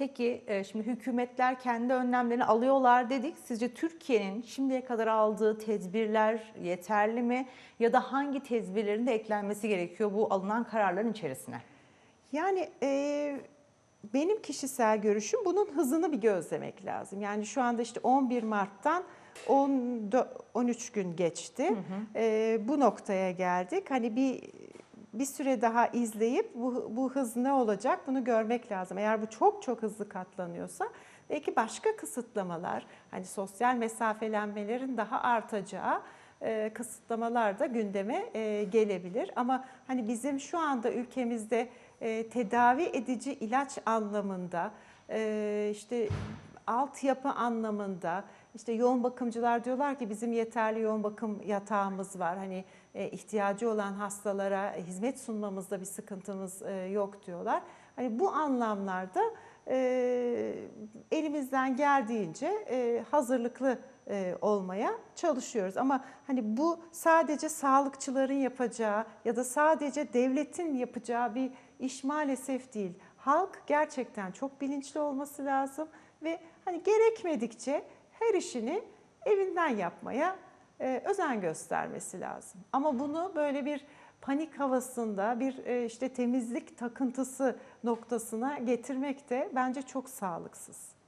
Peki e, şimdi hükümetler kendi önlemlerini alıyorlar dedik. Sizce Türkiye'nin şimdiye kadar aldığı tedbirler yeterli mi? Ya da hangi tedbirlerin de eklenmesi gerekiyor bu alınan kararların içerisine? Yani e, benim kişisel görüşüm bunun hızını bir gözlemek lazım. Yani şu anda işte 11 Mart'tan 10, 13 gün geçti. E, bu noktaya geldik. Hani bir bir süre daha izleyip bu, bu hız ne olacak bunu görmek lazım. Eğer bu çok çok hızlı katlanıyorsa belki başka kısıtlamalar, hani sosyal mesafelenmelerin daha artacağı e, kısıtlamalar da gündeme e, gelebilir. Ama hani bizim şu anda ülkemizde e, tedavi edici ilaç anlamında, e, işte altyapı anlamında, işte yoğun bakımcılar diyorlar ki bizim yeterli yoğun bakım yatağımız var. Hani e, ihtiyacı olan hastalara hizmet sunmamızda bir sıkıntımız e, yok diyorlar. Hani bu anlamlarda e, elimizden geldiğince hazırlıklı olmaya çalışıyoruz. Ama hani bu sadece sağlıkçıların yapacağı ya da sadece devletin yapacağı bir iş maalesef değil. Halk gerçekten çok bilinçli olması lazım ve hani gerekmedikçe her işini evinden yapmaya e, özen göstermesi lazım. Ama bunu böyle bir panik havasında bir e, işte temizlik takıntısı noktasına getirmek de bence çok sağlıksız.